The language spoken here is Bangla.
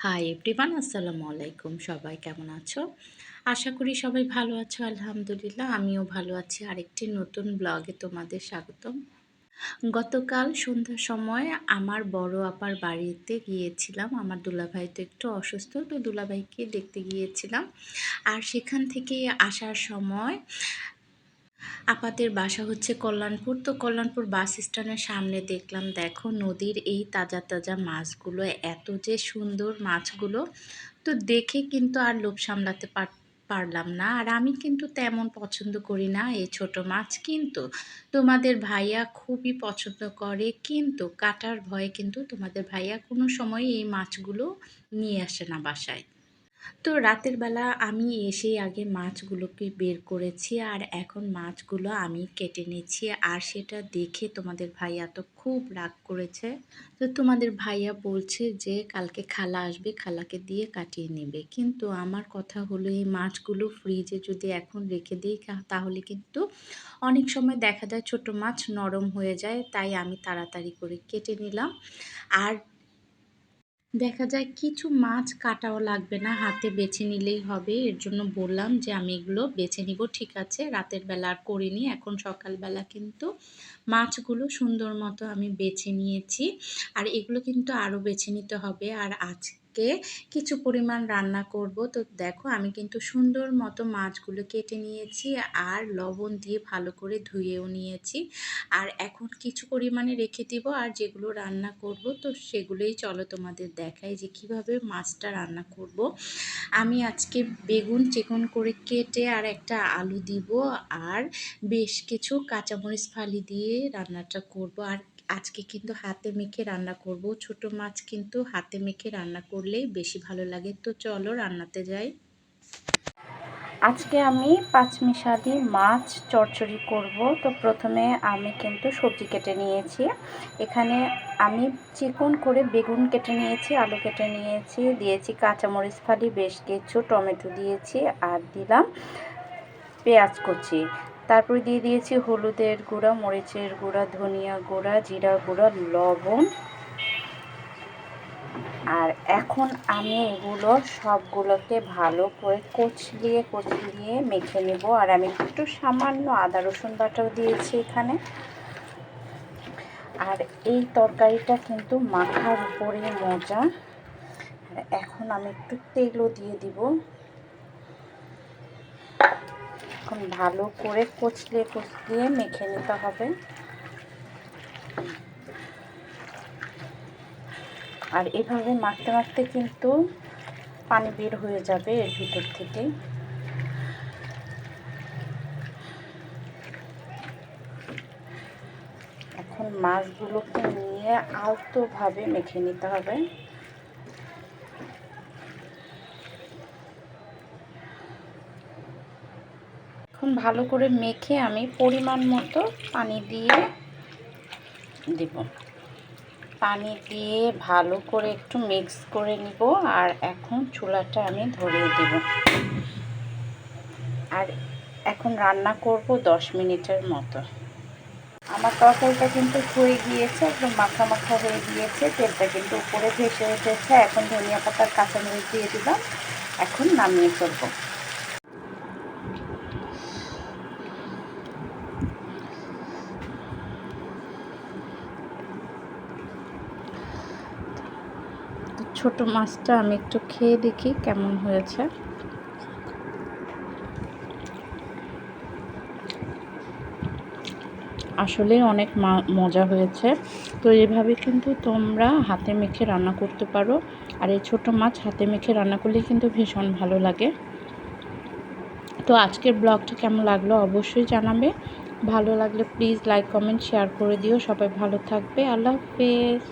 হাই এভরিওয়ান আসসালামু আলাইকুম সবাই কেমন আছো? আশা করি সবাই ভালো আছো, আলহামদুলিল্লাহ। আমিও ভালো আছি। আরেকটি নতুন ব্লগে তোমাদের স্বাগতম। গতকাল সন্ধ্যার সময় আমার বড় আপার বাড়িতে গিয়েছিলাম। আমার দুলাভাই তো একটু অসুস্থ, তো দুলাভাইকে দেখতে গিয়েছিলাম। আর সেখান থেকে আসার সময় আপাদের বাসা হচ্ছে কল্যাণপুর। তো কল্যাণপুর বাস স্ট্যান্ডের সামনে দেখলাম, দেখো নদীর এই তাজা তাজা মাছগুলো, এত যে সুন্দর মাছগুলো। তো দেখে কিন্তু আর লোভ সামলাতে পার, পারলাম না। আর আমি কিন্তু তেমন পছন্দ করি না এই ছোট মাছ, কিন্তু তোমাদের ভাইয়া খুবই পছন্দ করে, কিন্তু কাটার ভয়ে কিন্তু তোমাদের ভাইয়া কোনো সময় এই মাছগুলো নিয়ে আসে না বাসায়। তো রাতের বেলা আমি এসে আগে মাছগুলোকে বের করেছি আর এখন মাছগুলো আমি কেটে নিচ্ছি। আর সেটা দেখে তোমাদের ভাইয়া তো খুব রাগ করেছে। তো তোমাদের ভাইয়া বলছে যে কালকে খালা আসবে, খালাকে দিয়ে কাটিয়ে নেবে। কিন্তু আমার কথা হলো এই মাছগুলো ফ্রিজে যদি এখন রেখে দিই তাহলে কিন্তু অনেক সময় দেখা যায় ছোট মাছ নরম হয়ে যায়, তাই আমি তাড়াতাড়ি করে কেটে নিলাম। আর দেখা যায় কিছু মাছ কাটাও লাগবে না, হাতে বেছে নিলেই হবে। এর জন্য বললাম যে আমি এগুলো বেছে নিব, ঠিক আছে, রাতের বেলা আর করিনি, এখন সকালবেলা কিন্তু মাছগুলো সুন্দর মতো আমি বেছে নিয়েছি। আর এগুলো কিন্তু আরও বেছে নিতে হবে। আর আজ আজকে কিছু পরিমাণ রান্না করব। তো দেখো, আমি কিন্তু সুন্দর মতো মাছগুলো কেটে নিয়েছি আর লবণ দিয়ে ভালো করে ধুয়েও নিয়েছি। আর এখন কিছু পরিমাণে রেখে দিব আর যেগুলো রান্না করব, তো সেগুলোই চলো তোমাদের দেখাই যে কীভাবে মাছটা রান্না করব। আমি আজকে বেগুন চিকন করে কেটে আর একটা আলু দিব আর বেশ কিছু কাঁচামরিচ ফালি দিয়ে রান্নাটা করব। আর আজকে কিন্তু হাতে মেখে রান্না করব। ছোট মাছ কিন্তু হাতে মেখে রান্না করলেই বেশি ভালো লাগে। তো চলো রান্নাতে যাই। আজকে আমি পাঁচমিশালি মাছ চচ্চড়ি করব। তো প্রথমে আমি কিন্তু সবজি কেটে নিয়েছি। এখানে আমি চিকন করে বেগুন কেটে নিয়েছি, আলু কেটে নিয়েছি, দিয়েছি কাঁচামরিচ ফালি, বেশ কিছু টমেটো দিয়েছি আর দিলাম পেঁয়াজ কুচি। তারপরে দিয়ে দিয়েছি হলুদের গুঁড়া, মরিচের গুঁড়া, ধনিয়া গুঁড়া, জিরা গুঁড়া, লবণ। আর এখন আমি এগুলো সবগুলোকে ভালো করে কচলিয়ে কচলিয়ে মেখে নেব। আর আমি একটু সামান্য আদা, রসুন বাটাও দিয়েছি এখানে। আর এই তরকারিটা কিন্তু মাখার উপরে মজা। এখন আমি একটু তেলও দিয়ে দিব। এখন ভালো করে কচলিয়ে কচলিয়ে মেখে নিতে হবে। আর এভাবে মাখতে মাখতে কিন্তু পানি বের হয়ে যাবে এর ভিতর থেকে। এখন মাছগুলোকে নিয়ে আলতোভাবে মেখে নিতে হবে। এখন ভালো করে মেখে আমি পরিমাণ মতো পানি দিয়ে দেব। পানি দিয়ে ভালো করে একটু মিক্স করে নিব আর এখন চুলাটা আমি ধরিয়ে দেব। আর এখন রান্না করব দশ মিনিটের মতো। আমার তরকারিটা কিন্তু হয়ে গিয়েছে, একদম মাখা মাখা হয়ে গিয়েছে, তেলটা কিন্তু উপরে ভেসে উঠেছে। এখন ধনিয়া পাতার কাঁচামরিচ দিয়ে দিলাম, এখন নামিয়ে ফেলব। ছোট মাছটা আমি একটু খেয়ে দেখি কেমন হয়েছে। আসলে অনেক মজা হয়েছে। তো এভাবে কিন্তু তোমরা হাতে মেখে রান্না করতে পারো। আর এই ছোটো মাছ হাতে মেখে রান্না করলে কিন্তু ভীষণ ভালো লাগে। তো আজকের ব্লগটা কেমন লাগল অবশ্যই জানাবে। ভালো লাগলে প্লিজ লাইক, কমেন্ট, শেয়ার করে দিও। সবাই ভালো থাকবে। আল্লাহ হাফেজ।